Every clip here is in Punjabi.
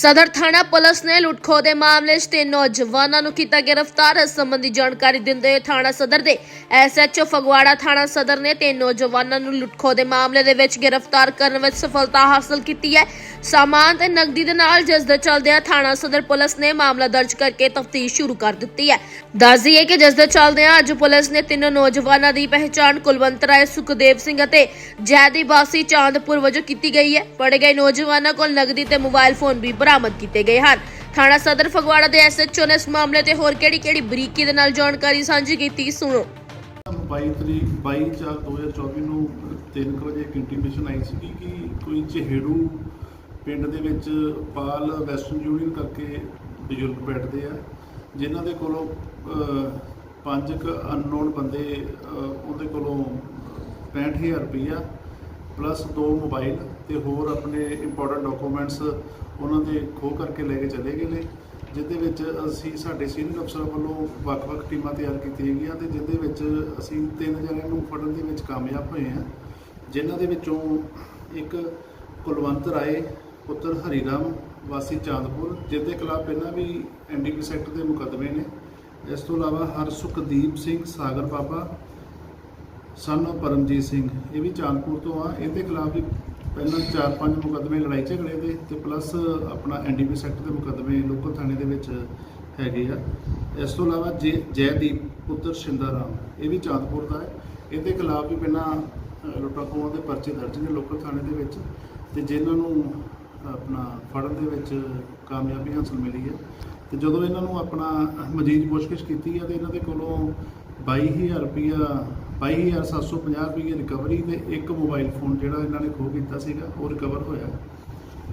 ਸਦਰ ਥਾਣਾ ਪੁਲਿਸ ਨੇ ਲੁੱਟਖੋ ਦੇ ਮਾਮਲੇ 'ਚ ਤਿੰਨ ਨੌਜਵਾਨਾਂ ਨੂੰ ਕੀਤਾ ਗ੍ਰਿਫਤਾਰ। ਇਸ ਸੰਬੰਧੀ ਜਾਣਕਾਰੀ ਦਿੰਦੇ ਹੋਏ ਥਾਣਾ ਸਦਰ ਦੇ ਐਸਐਚਓ ਫਗਵਾੜਾ ਥਾਣਾ ਸਦਰ ਨੇ ਤਿੰਨ ਨੌਜਵਾਨਾਂ ਨੂੰ ਲੁੱਟਖੋ ਦੇ ਮਾਮਲੇ ਦੇ ਵਿੱਚ ਗ੍ਰਿਫਤਾਰ ਕਰਨ ਵਿੱਚ ਸਫਲਤਾ ਹਾਸਲ ਕੀਤੀ ਹੈ। ਸਾਮਾਨ ਤੇ ਨਕਦੀ ਦੇ ਨਾਲ ਜਿਸ ਦੇ ਚੱਲਦਿਆਂ ਥਾਣਾ ਸਦਰ ਪੁਲਿਸ ਨੇ ਮਾਮਲਾ ਦਰਜ ਕਰਕੇ ਤਫਤੀਸ਼ ਸ਼ੁਰੂ ਕਰ ਦਿੱਤੀ ਹੈ। ਦੱਸ ਦਈਏ ਕਿ ਜਿਸ ਦੇ ਚੱਲਦਿਆਂ ਅੱਜ ਪੁਲਿਸ ਨੇ ਤਿੰਨ ਨੌਜਵਾਨਾਂ ਦੀ ਪਹਿਚਾਣ ਕੁਲਵੰਤ ਰਾਏ, ਸੁਖਦੇਵ ਸਿੰਘ ਅਤੇ ਜੈਦੀ ਬਾਸੀ ਚਾਂਦਪੁਰ ਵਜੋਂ ਕੀਤੀ ਗਈ ਹੈ। ਫੜੇ ਗਏ ਨੌਜਵਾਨਾਂ ਕੋਲ ਨਗਦੀ ਤੇ ਮੋਬਾਈਲ ਫੋਨ ਵੀ ਬਰਾਮਦ ਕੀਤੇ ਗਏ ਹਨ। ਥਾਣਾ ਸਦਰ ਫਗਵਾੜਾ ਦੇ ਐਸਐਚਓ ਨੇ ਇਸ ਮਾਮਲੇ ਤੇ ਹੋਰ ਕਿਹੜੀ ਕਿਹੜੀ ਬਰੀਕੀ ਦੇ ਨਾਲ ਜਾਣਕਾਰੀ ਸਾਂਝੀ ਕੀਤੀ, ਸੁਣੋ। 22 ਤਰੀਕ 22 ਚਾਰ 2024 ਨੂੰ 3 ਵਜੇ ਇੱਕ ਇੰਟੀਮੇਸ਼ਨ ਆਈ ਸੀ ਕਿ ਕੋਈ ਚਿਹੜੂ ਪਿੰਡ ਦੇ ਵਿੱਚ ਪਾਲ ਵੈਸਟਰਨ ਯੂਨੀਅਨ ਕਰਕੇ ਬਜ਼ੁਰਗ ਬੈਠਦੇ ਆ, ਜਿਨ੍ਹਾਂ ਦੇ ਕੋਲੋਂ ਪੰਜ ਕ ਅਨਨੋਨ ਬੰਦੇ ਉਹਦੇ ਕੋਲੋਂ 65000 ਰੁਪਈਆ ਪਲੱਸ ਦੋ ਮੋਬਾਈਲ ਤੇ ਹੋਰ ਆਪਣੇ ਇੰਪੋਰਟੈਂਟ ਡਾਕੂਮੈਂਟਸ ਉਹਨਾਂ ਦੇ ਖੋਹ ਕਰਕੇ ਲੈ ਕੇ ਚਲੇ ਗਏ ਨੇ, ਜਿਹਦੇ ਵਿੱਚ ਅਸੀਂ ਸਾਡੇ ਸੀਨੀਅਰ ਅਫਸਰਾਂ ਵੱਲੋਂ ਵੱਖ-ਵੱਖ ਟੀਮਾਂ ਤਿਆਰ ਕੀਤੀਆਂ ਗਈਆਂ ਤੇ ਜਿਹਦੇ ਵਿੱਚ ਅਸੀਂ ਤਿੰਨ ਜਣਿਆਂ ਨੂੰ ਫੜਨ ਦੇ ਵਿੱਚ ਕਾਮਯਾਬ ਹੋਏ ਹਾਂ। ਜਿਨ੍ਹਾਂ ਦੇ ਵਿੱਚੋਂ ਇੱਕ ਕੁਲਵੰਤ ਰਾਏ, ਪੁੱਤਰ ਹਰੀਰਾਮ, ਵਾਸੀ ਚਾਂਦਪੁਰ, ਜਿਹਦੇ ਖਿਲਾਫ ਪਹਿਲਾਂ ਵੀ ਐਨਡੀਪੀ ਸੈਕਟਰ ਦੇ ਮੁਕੱਦਮੇ ਨੇ। ਇਸ ਤੋਂ ਇਲਾਵਾ ਹਰਸੁਖਦੀਪ ਸਿੰਘ ਸਾਗਰ ਬਾਬਾ ਸਨ of ਪਰਮਜੀਤ ਸਿੰਘ ਇਹ ਵੀ ਚਾਂਦਪੁਰ ਤੋਂ ਆ। ਇਹਦੇ ਖਿਲਾਫ ਵੀ ਪਹਿਲਾਂ ਚਾਰ ਪੰਜ ਮੁਕੱਦਮੇ ਲੜਾਈ ਝਗੜੇ ਦੇ ਤੇ ਪਲੱਸ ਆਪਣਾ ਐਨਡੀਪੀ ਸੈਕਟਰ ਦੇ ਮੁਕੱਦਮੇ ਲੋਕਲ ਥਾਣੇ ਦੇ ਵਿੱਚ ਹੈਗੇ ਆ। ਇਸ ਤੋਂ ਇਲਾਵਾ ਜੈ ਜੈਦੀਪ ਪੁੱਤਰ ਸ਼ਿੰਦਾਰਾਮ ਇਹ ਵੀ ਚਾਂਦਪੁਰ ਦਾ ਹੈ। ਇਹਦੇ ਖਿਲਾਫ ਵੀ ਪਹਿਲਾਂ ਅ, ਖੋਹਾਂ ਦੇ ਪਰਚੇ ਦਰਜ ਨੇ ਲੋਕਲ ਥਾਣੇ ਦੇ ਵਿੱਚ ਤੇ ਜਿਨ੍ਹਾਂ ਨੂੰ ਆਪਣਾ ਫੜਨ ਦੇ ਵਿੱਚ ਕਾਮਯਾਬੀ ਹਾਸਲ ਮਿਲੀ ਹੈ। ਤੇ ਜਦੋਂ ਇਹਨਾਂ ਨੂੰ ਆਪਣਾ ਮਜ਼ੀਦ ਪੁੱਛਗਿੱਛ ਕੀਤੀ ਹੈ ਤੇ ਇਹਨਾਂ ਦੇ ਕੋਲੋਂ 22000 ਰੁਪਇਆ 22750 ਰੁਪਏ ਰਿਕਵਰੀ ਤੇ ਇੱਕ ਮੋਬਾਈਲ ਫੋਨ ਜਿਹੜਾ ਇਹਨਾਂ ਨੇ ਖੋਹ ਕੀਤਾ ਸੀਗਾ ਉਹ ਰਿਕਵਰ ਹੋਇਆ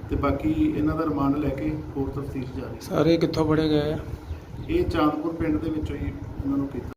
ਤੇ ਬਾਕੀ ਇਹਨਾਂ ਦਾ ਰਿਮਾਂਡ ਲੈ ਕੇ ਹੋਰ ਤਫਤੀਸ਼ ਜਾਰੀ ਸਾਰੇ ਕਿੱਥੋਂ ਫੜੇ ਗਏ ਆ? ਇਹ ਚਾਂਦਪੁਰ ਪਿੰਡ ਦੇ ਵਿੱਚੋਂ ਹੀ ਇਹਨਾਂ ਨੂੰ ਕੀਤਾ।